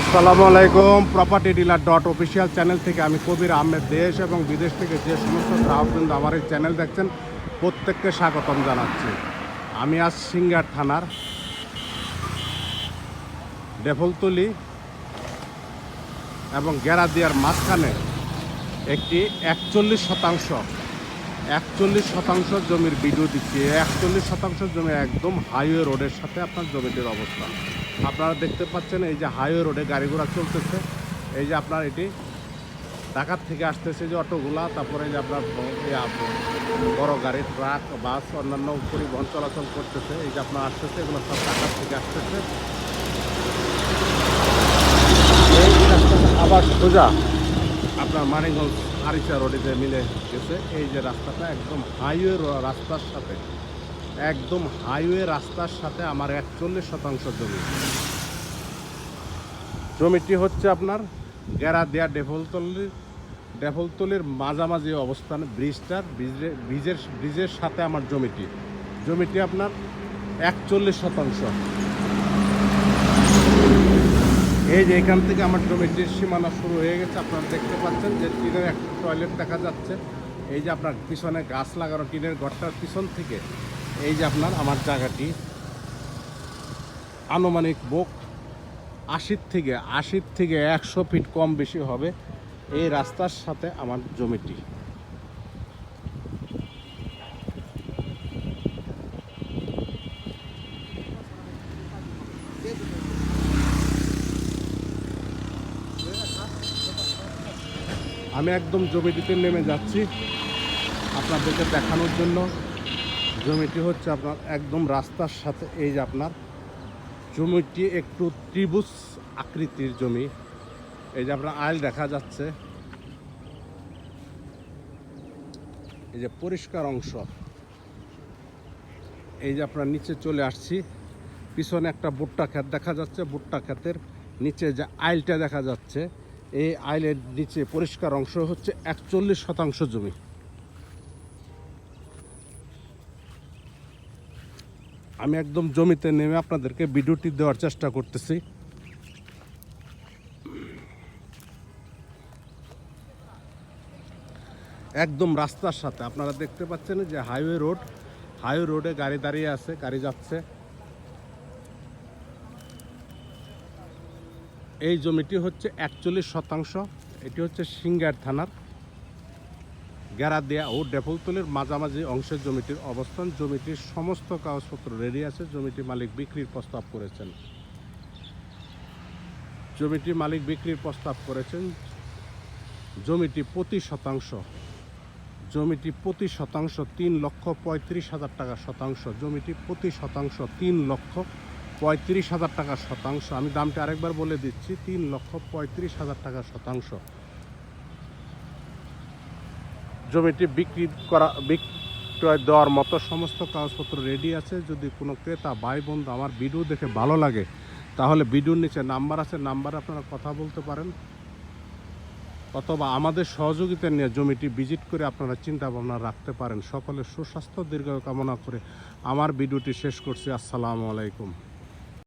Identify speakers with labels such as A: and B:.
A: আসসালামু আলাইকুম property dealer dot official channel থেকে আমি কবির আহমেদ। দেশ এবং বিদেশ থেকে যে সমস্ত গ্রাহকবৃন্দ আমার এই চ্যানেল দেখছেন, প্রত্যেককে স্বাগতম জানাচ্ছি। আমি আজ সিঙ্গার থানার ডেফলতলি এবং গেরাদিয়ার মাঝখানে একটি একচল্লিশ শতাংশ একচল্লিশ শতাংশ জমির ভিডিও দিচ্ছি। একচল্লিশ শতাংশ জমি একদম হাইওয়ে রোডের সাথে আপনার জমিটির অবস্থান আপনারা দেখতে পাচ্ছেন এই যে হাইওয়ে রোডে গাড়ি ঘোড়া চলতেছে। এই যে আপনার এটি ঢাকার থেকে আসতেছে যে অটোগুলা, তারপরে যে আপনার বড় গাড়ি, ট্রাক, বাস, অন্যান্য পরিবহন চলাচল করতেছে। এই যে আপনার আসতেছে, এগুলো সব ঢাকার থেকে আসতেছে। আবার সোজা। আপনার মানিকগঞ্জ আরিচা রোডে যে মিলে গেছে, এই যে রাস্তাটা একদম হাইওয়ে রাস্তার সাথে, একদম হাইওয়ে রাস্তার সাথে আমার একচল্লিশ শতাংশ জমি। জমিটি হচ্ছে আপনার গেরা দেয়া ডেফলতলির ডেফলতলির মাঝামাঝি অবস্থান ব্রিজটার, ব্রিজে- ব্রিজের ব্রিজের সাথে আমার জমিটি। জমিটি আপনার একচল্লিশ শতাংশ। এই যে এখান থেকে আমার জমিটির সীমানা শুরু হয়ে গেছে, আপনারা দেখতে পাচ্ছেন যে টিনের একটা টয়লেট দেখা যাচ্ছে। এই যে আপনার পিছনে গাছ লাগানো টিনের ঘরটার পিছন থেকে, এই যে আপনার আমার জায়গাটি। আনুমানিক বোক আশির থেকে আশির থেকে একশো ফিট কম বেশি হবে এই রাস্তার সাথে আমার জমিটি। আমি একদম জমিটিতে নেমে যাচ্ছি আপনাদেরকে দেখানোর জন্য। জমিটি হচ্ছে আপনার একদম রাস্তার সাথে, এই যে আপনার জমিটি একটু ত্রিভুজ আকৃতির জমি। এই যে আপনার আইল দেখা যাচ্ছে। এই যে পরিষ্কার অংশ। এই যে আপনার নিচে চলে আসছি। পিছনে একটা ভুট্টা ক্ষেত দেখা যাচ্ছে। ভুট্টা ক্ষেতের নিচে যে আইলটা দেখা যাচ্ছে। এই আইলের নিচে পরিষ্কার অংশ হচ্ছে একচল্লিশ শতাংশ জমি। আমি একদম জমিতে নেমে আপনাদেরকে ভিডিওটি দেওয়ার চেষ্টা করতেছি। একদম রাস্তার সাথে, আপনারা দেখতে পাচ্ছেন যে হাইওয়ে রোড, হাইওয়ে রোডে গাড়ি দাঁড়িয়ে আছে, গাড়ি যাচ্ছে। এই জমিটি হচ্ছে একচল্লিশ শতাংশ। এটি হচ্ছে সিঙ্গার থানার গেরাদিয়া ও ডেফলতলের মাঝামাঝি অংশের জমিটির অবস্থান। জমিটির সমস্ত কাগজপত্র রেডি আছে। জমিটির মালিক বিক্রির প্রস্তাব করেছেন। জমিটি মালিক বিক্রির প্রস্তাব করেছেন। জমিটি প্রতি শতাংশ। জমিটি প্রতি শতাংশ তিন লক্ষ পঁয়ত্রিশ হাজার টাকা শতাংশ। জমিটি প্রতি শতাংশ তিন লক্ষ পঁয়ত্রিশ হাজার টাকা শতাংশ। আমি দামটা আরেকবার বলে দিচ্ছি, তিন লক্ষ পঁয়ত্রিশ হাজার টাকা শতাংশ। জমিটি বিক্রি করা, বিক্রয় দেওয়ার মতো সমস্ত কাগজপত্র রেডি আছে। যদি কোনো ক্রেতা, ভাই, বন্ধু আমার ভিডিও দেখে ভালো লাগে, তাহলে ভিডিওর নিচে নাম্বার আছে। নাম্বারে আপনারা কথা বলতে পারেন। অথবা আমাদের সহযোগিতা নিয়ে জমিটি ভিজিট করে আপনারা চিন্তা ভাবনা রাখতে পারেন। সকলের সুস্বাস্থ্য দীর্ঘ কামনা করে আমার ভিডিওটি শেষ করছি। আসসালামু আলাইকুম।